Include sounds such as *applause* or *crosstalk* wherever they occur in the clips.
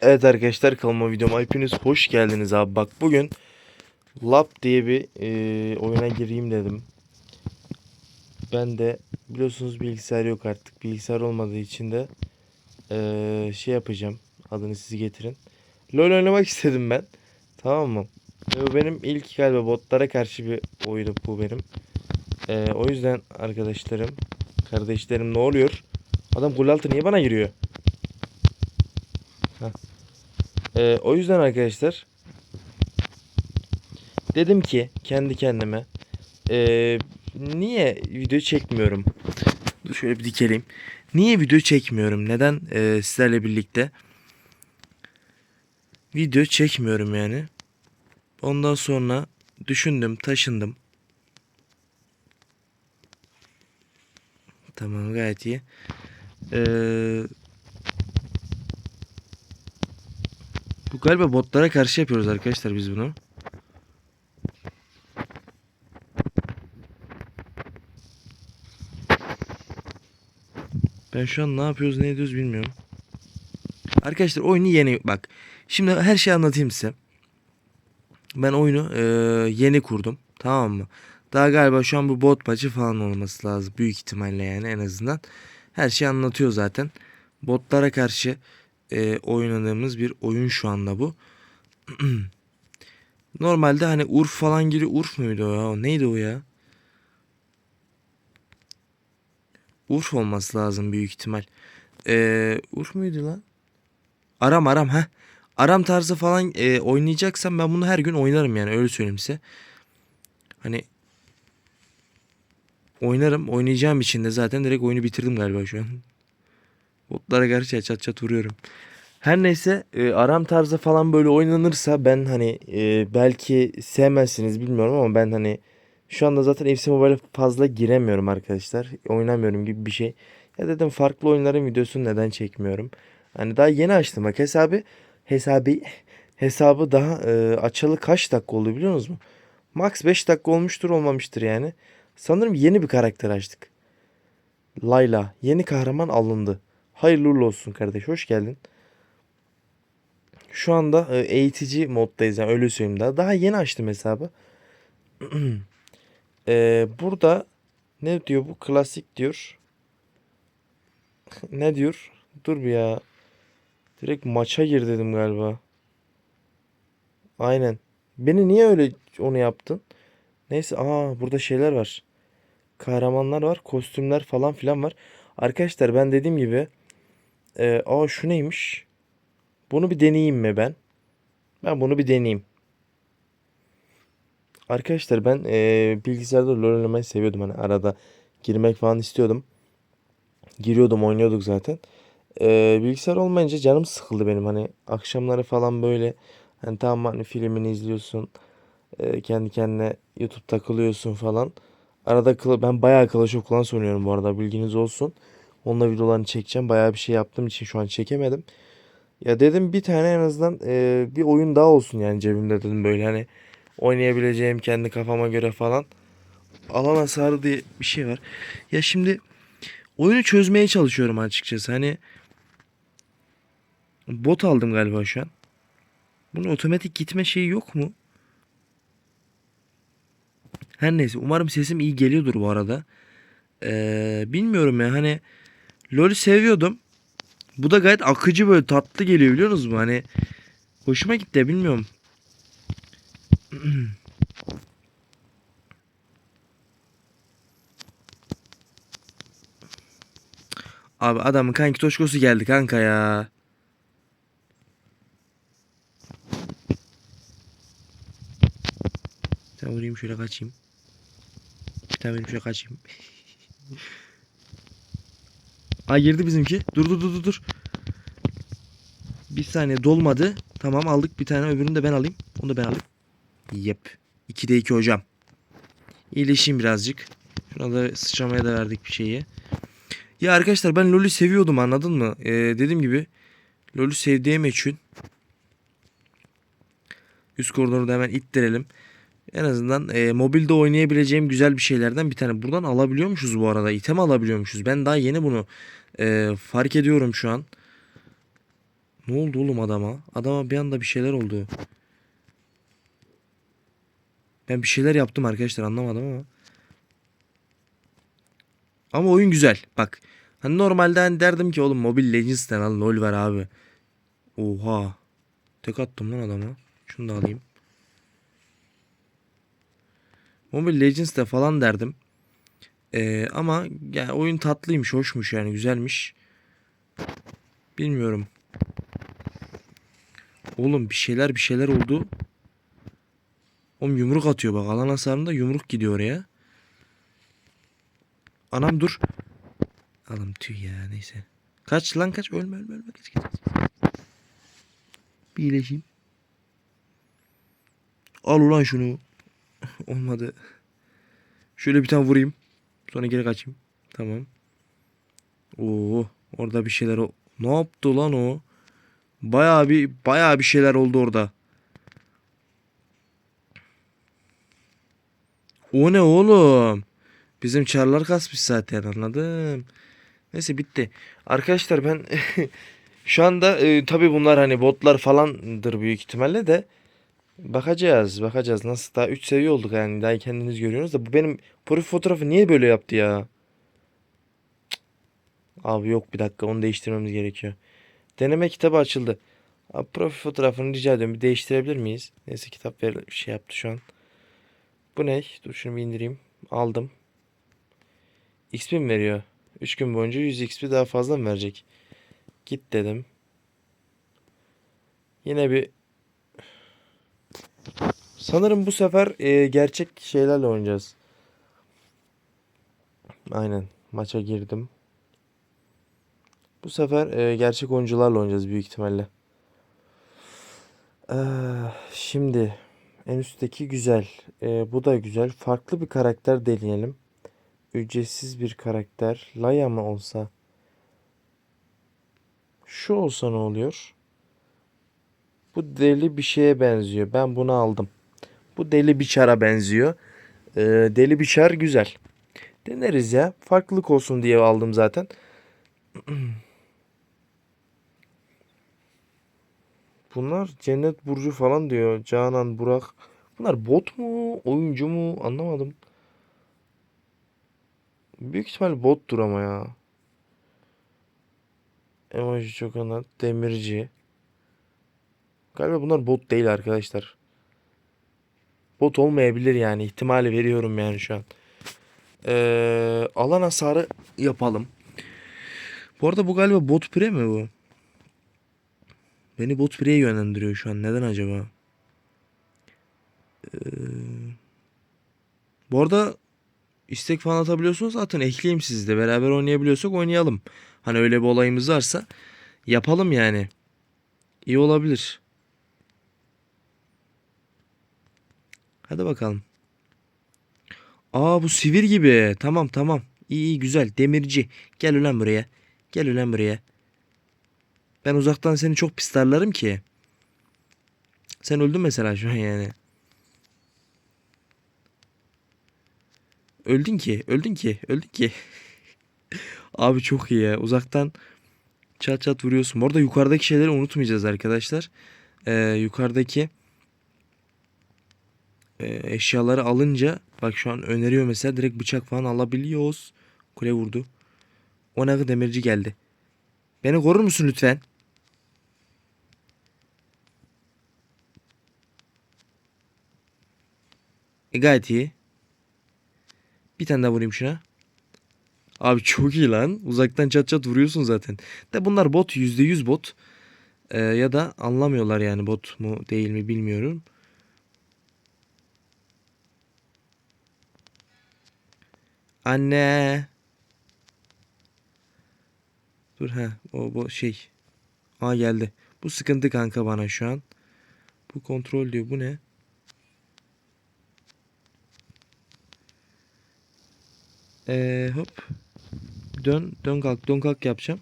Evet arkadaşlar kanalıma videoma hepiniz hoş geldiniz abi. Bak bugün Lab diye bir e, oyuna gireyim dedim. Ben de biliyorsunuz bilgisayar yok artık. Bilgisayar olmadığı için de e, şey yapacağım. Adını siz getirin. LoL oynamak *laughs* istedim ben. Tamam mı? Ve bu benim ilk galiba botlara karşı bir oyunu bu benim. E, o yüzden arkadaşlarım, kardeşlerim ne oluyor? Adam gol altı niye bana giriyor? Ee, o yüzden arkadaşlar dedim ki kendi kendime ee, niye video çekmiyorum? Dur şöyle bir dikeleyim. Niye video çekmiyorum? Neden ee, sizlerle birlikte video çekmiyorum yani? Ondan sonra düşündüm, taşındım. Tamam gayet iyi. Ee, Bu galiba botlara karşı yapıyoruz arkadaşlar biz bunu. Ben şu an ne yapıyoruz ne ediyoruz bilmiyorum. Arkadaşlar oyunu yeni bak. Şimdi her şeyi anlatayım size. Ben oyunu eee, yeni kurdum. Tamam mı? Daha galiba şu an bu bot maçı falan olması lazım. Büyük ihtimalle yani en azından. Her şey anlatıyor zaten. Botlara karşı e, oynadığımız bir oyun şu anda bu. *clears throat* Normalde hani Urf falan giriyor. Urf muydu o ya? Neydi o ya? Urf olması lazım büyük ihtimal. Ee, Urf muydu lan? Aram aram ha. Aram tarzı falan e, oynayacaksam ben bunu her gün oynarım yani öyle söyleyeyim size. Hani oynarım. Oynayacağım için de zaten direkt oyunu bitirdim galiba şu an. Botlara karşı çat çat vuruyorum. Her neyse e, aram tarzı falan böyle oynanırsa ben hani e, belki sevmezsiniz bilmiyorum ama ben hani şu anda zaten FC Mobile'e fazla giremiyorum arkadaşlar. Oynamıyorum gibi bir şey. Ya dedim farklı oyunların videosunu neden çekmiyorum. Hani daha yeni açtım bak hesabı. Hesabı hesabı daha e, açalı kaç dakika oldu biliyor musunuz? Max 5 dakika olmuştur olmamıştır yani. Sanırım yeni bir karakter açtık. Layla yeni kahraman alındı. Hayırlı uğurlu olsun kardeş hoş geldin. Şu anda e, eğitici moddayız yani öyle söyleyeyim daha. Daha yeni açtım hesabı. *clears throat* E, burada ne diyor bu? Klasik diyor. *laughs* ne diyor? Dur bir ya. Direkt maça gir dedim galiba. Aynen. Beni niye öyle onu yaptın? Neyse aa burada şeyler var. Kahramanlar var, kostümler falan filan var. Arkadaşlar ben dediğim gibi e, aa şu neymiş? Bunu bir deneyeyim mi ben? Ben bunu bir deneyeyim. Arkadaşlar ben eee bilgisayarda LoL oynamayı seviyordum. Hani arada girmek falan istiyordum. Giriyordum oynuyorduk zaten. Eee, bilgisayar olmayınca canım sıkıldı benim. Hani akşamları falan böyle hani tamam hani filmini izliyorsun. eee, kendi kendine YouTube takılıyorsun falan. Arada ben bayağı Clash of Clans oynuyorum bu arada bilginiz olsun. Onunla videolarını çekeceğim. Bayağı bir şey yaptığım için şu an çekemedim. Ya dedim bir tane en azından e, bir oyun daha olsun yani cebimde dedim böyle hani oynayabileceğim kendi kafama göre falan. Alan hasarı diye bir şey var. Ya şimdi oyunu çözmeye çalışıyorum açıkçası. Hani bot aldım galiba şu an. Bunun otomatik gitme şeyi yok mu? Her neyse umarım sesim iyi geliyordur bu arada. Ee, bilmiyorum ya hani LoL'ü seviyordum. Bu da gayet akıcı böyle tatlı geliyor biliyor musunuz? Hani hoşuma gitti bilmiyorum. *clears throat* Abi adamın kanki toşkosu geldi kanka ya. Bir tane vurayım şöyle kaçayım. Bir tane vurayım şöyle kaçayım. *laughs* Ay girdi bizimki. Dur dur dur dur. Bir saniye dolmadı. Tamam aldık bir tane öbürünü de ben alayım. Onu da ben alayım. Yep. 2'de 2 hocam. İyileşeyim birazcık. Şuna da sıçramaya da verdik bir şeyi. Ya arkadaşlar ben LoL'ü seviyordum anladın mı? Ee, dediğim gibi LoL'ü sevdiğim için üst koridoru da hemen ittirelim. En azından e, mobilde oynayabileceğim güzel bir şeylerden bir tane. Buradan alabiliyormuşuz bu arada. İtem alabiliyormuşuz. Ben daha yeni bunu e, fark ediyorum şu an. Ne oldu oğlum adama? Adama bir anda bir şeyler oldu. Ben bir şeyler yaptım arkadaşlar anlamadım ama. Ama oyun güzel. Bak. Hani normalde hani derdim ki oğlum Mobile Legends'ten al LoL var abi. Oha. Tek attım lan adama. Şunu da alayım. Mobile Legends'te falan derdim. Ee, ama yani oyun tatlıymış, hoşmuş yani güzelmiş. Bilmiyorum. Oğlum bir şeyler bir şeyler oldu. Oğlum yumruk atıyor bak. Alan hasarında yumruk gidiyor oraya. Anam dur. Alım tüy ya neyse. Kaç lan kaç ölme ölme ölme kaç kaç. kaç. Bir iyileşeyim. Al ulan şunu. *laughs* Olmadı. Şöyle bir tane vurayım. Sonra geri kaçayım. Tamam. Oo, orada bir şeyler o. Ne yaptı lan o? Bayağı bir bayağı bir şeyler oldu orada. O ne oğlum? Bizim çarlar kasmış zaten anladım. Neyse bitti. Arkadaşlar ben *laughs* şu anda e, tabii bunlar hani botlar falandır büyük ihtimalle de bakacağız bakacağız nasıl daha 3 seviye olduk yani daha kendiniz görüyorsunuz da bu benim profil fotoğrafı niye böyle yaptı ya? Abi yok bir dakika onu değiştirmemiz gerekiyor. Deneme kitabı açıldı. Abi profil fotoğrafını rica ediyorum bir değiştirebilir miyiz? Neyse kitap ver şey yaptı şu an. Bu ne? Dur şunu bir indireyim. Aldım. XP mi veriyor? 3 gün boyunca 100 XP daha fazla mı verecek? Git dedim. Yine bir Sanırım bu sefer e, gerçek şeylerle oynayacağız. Aynen. Maça girdim. Bu sefer e, gerçek oyuncularla oynayacağız büyük ihtimalle. Ee, şimdi en üstteki güzel. E, bu da güzel. Farklı bir karakter deneyelim. Ücretsiz bir karakter. Laya mı olsa? Şu olsa ne oluyor? Bu deli bir şeye benziyor. Ben bunu aldım. Bu deli biçara benziyor. Ee, deli biçar güzel. Deneriz ya. Farklılık olsun diye aldım zaten. *clears throat* Bunlar Cennet Burcu falan diyor. Canan, Burak. Bunlar bot mu? Oyuncu mu? Anlamadım. Büyük ihtimal bottur ama ya. Emoji çok anlat. Demirci. Galiba bunlar bot değil arkadaşlar. Bot olmayabilir yani. ihtimali veriyorum yani şu an. Ee, alan hasarı yapalım. Bu arada bu galiba bot pre mi bu? Beni bot pre'ye yönlendiriyor şu an. Neden acaba? Ee, bu arada istek falan atabiliyorsunuz zaten ekleyeyim sizi de. Beraber oynayabiliyorsak oynayalım. Hani öyle bir olayımız varsa yapalım yani. İyi olabilir. Hadi bakalım. Aa bu sivir gibi. Tamam tamam. İyi iyi güzel. Demirci. Gel ulan buraya. Gel ulan buraya. Ben uzaktan seni çok pis darlarım ki. Sen öldün mesela şu an yani. Öldün ki. Öldün ki. Öldün ki. *laughs* Abi çok iyi ya. Uzaktan çat çat vuruyorsun. Bu arada yukarıdaki şeyleri unutmayacağız arkadaşlar. Ee, yukarıdaki e, eşyaları alınca bak şu an öneriyor mesela direkt bıçak falan alabiliyoruz. Kule vurdu. O ne demirci geldi. Beni korur musun lütfen? E gayet iyi. Bir tane daha vurayım şuna. Abi çok iyi lan. Uzaktan çat çat vuruyorsun zaten. De bunlar bot %100 bot. Ee, ya da anlamıyorlar yani bot mu değil mi bilmiyorum. Anne. Dur ha o bu şey. Aa geldi. Bu sıkıntı kanka bana şu an. Bu kontrol diyor. Bu ne? Ee, hop. Dön, dön kalk, dön kalk yapacağım.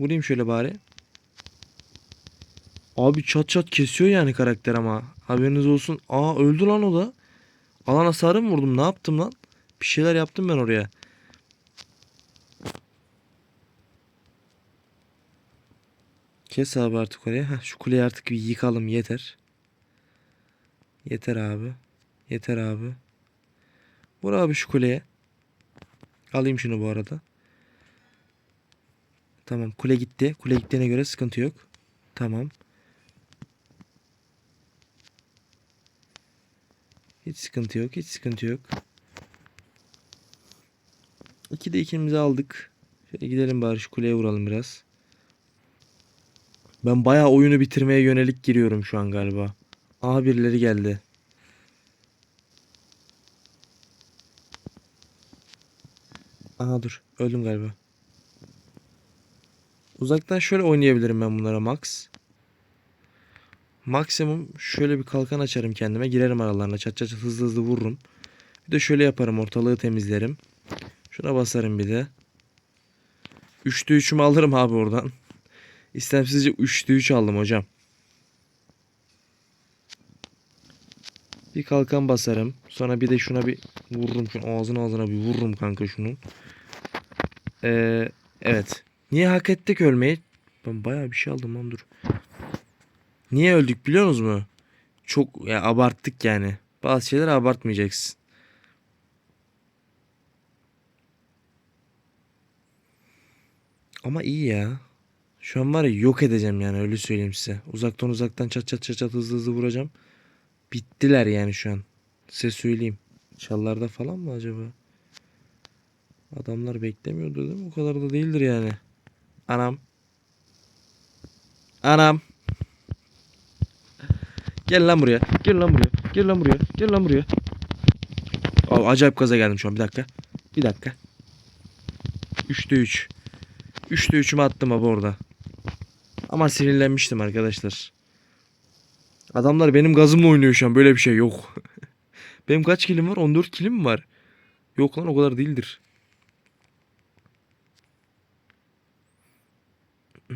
Vurayım şöyle bari. Abi çat çat kesiyor yani karakter ama. Haberiniz olsun. Aa öldü lan o da. Alan hasarı mı vurdum? Ne yaptım lan? Bir şeyler yaptım ben oraya. Kes abi artık oraya. Heh, şu kuleyi artık bir yıkalım yeter. Yeter abi. Yeter abi. Vur abi şu kuleye. Alayım şunu bu arada. Tamam kule gitti. Kule gittiğine göre sıkıntı yok. Tamam. Hiç sıkıntı yok. Hiç sıkıntı yok. 2'de ikimizi aldık. Şöyle gidelim bari şu kuleye vuralım biraz. Ben bayağı oyunu bitirmeye yönelik giriyorum şu an galiba. Aha birileri geldi. Aha dur. Öldüm galiba. Uzaktan şöyle oynayabilirim ben bunlara max. Maksimum şöyle bir kalkan açarım kendime. Girerim aralarına. Çat çat çat hızlı hızlı vururum. Bir de şöyle yaparım. Ortalığı temizlerim. Şuna basarım bir de. 3'te 3'ümü alırım abi oradan. İstemsizce 3'te 3 aldım hocam. Bir kalkan basarım. Sonra bir de şuna bir vururum. Şunu ağzına ağzına bir vururum kanka şunun. Ee, evet. Niye hak ettik ölmeyi? Ben bayağı bir şey aldım lan dur. Niye öldük biliyor musunuz mu? Çok ya abarttık yani. Bazı şeyler abartmayacaksın. Ama iyi ya. Şu an var ya yok edeceğim yani öyle söyleyeyim size. Uzaktan uzaktan çat çat çat çat hızlı hızlı vuracağım. Bittiler yani şu an. Size söyleyeyim. Çallarda falan mı acaba? Adamlar beklemiyordu değil mi? O kadar da değildir yani. Anam. Anam. Gel lan buraya. Gel lan buraya. Gel lan buraya. Gel lan buraya. Aa, acayip gaza geldim şu an. Bir dakika. Bir dakika. 3'te 3. 3'te 3'ümü attım abi orada. Ama sinirlenmiştim arkadaşlar. Adamlar benim gazımla oynuyor şu an. Böyle bir şey yok. *laughs* benim kaç kilim var? 14 kilim var? Yok lan o kadar değildir. *clears throat*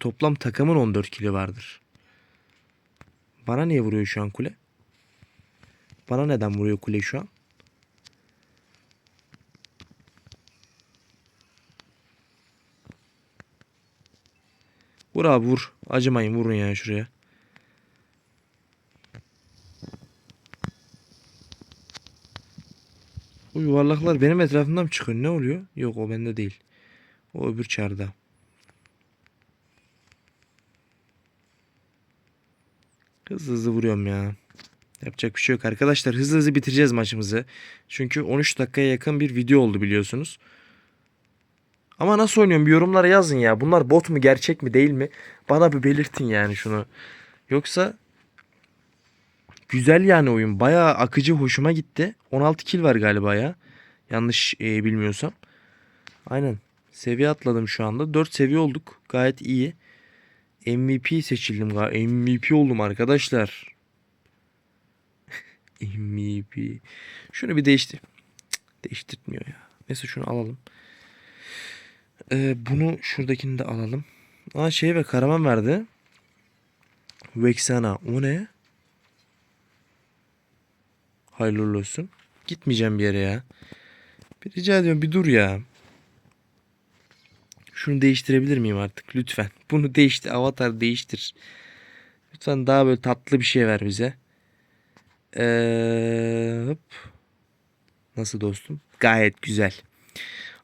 Toplam takımın 14 kili vardır. Bana niye vuruyor şu an kule? Bana neden vuruyor kule şu an? Vur abi vur. Acımayın vurun yani şuraya. Bu yuvarlaklar benim etrafımdan mı çıkıyor? Ne oluyor? Yok o bende değil. O öbür çarda. Hızlı hızlı vuruyorum ya. Yapacak bir şey yok arkadaşlar. Hızlı hızlı bitireceğiz maçımızı. Çünkü 13 dakikaya yakın bir video oldu biliyorsunuz. Ama nasıl oynuyorum bir yorumlara yazın ya. Bunlar bot mu gerçek mi değil mi? Bana bir belirtin yani şunu. Yoksa güzel yani oyun. Bayağı akıcı hoşuma gitti. 16 kill var galiba ya. Yanlış e, bilmiyorsam. Aynen. Seviye atladım şu anda. 4 seviye olduk. Gayet iyi. MVP seçildim. MVP oldum arkadaşlar. *laughs* MVP. Şunu bir değiştir. Değiştirtmiyor ya. Neyse şunu alalım. Ee, bunu şuradakini de alalım. Aa şey ve karaman verdi. Vexana. O ne? Hayırlı olsun. Gitmeyeceğim bir yere ya. Bir rica ediyorum bir dur ya. Şunu değiştirebilir miyim artık lütfen? *laughs* Bunu değiştir. Avatar değiştir. Lütfen daha böyle tatlı bir şey ver bize. Ee, hop. Nasıl dostum? Gayet güzel.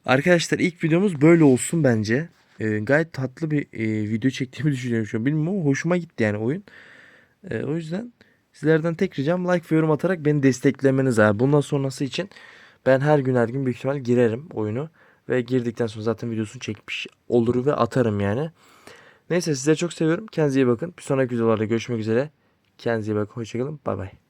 Arkadaşlar ilk videomuz böyle olsun bence. Ee, gayet tatlı bir e, video çektiğimi *laughs* düşünüyorum şu an. Bilmiyorum ama hoşuma gitti yani oyun. Ee, o yüzden sizlerden tek ricam like ve yorum atarak beni desteklemeniz abi. Bundan sonrası için ben her gün her gün büyük ihtimal girerim oyunu. Ve girdikten sonra zaten videosunu çekmiş olur ve atarım yani. Neyse size çok seviyorum. Kendinize iyi bakın. Bir sonraki videolarda görüşmek üzere. Kendinize iyi bakın. Hoşçakalın. Bay bay.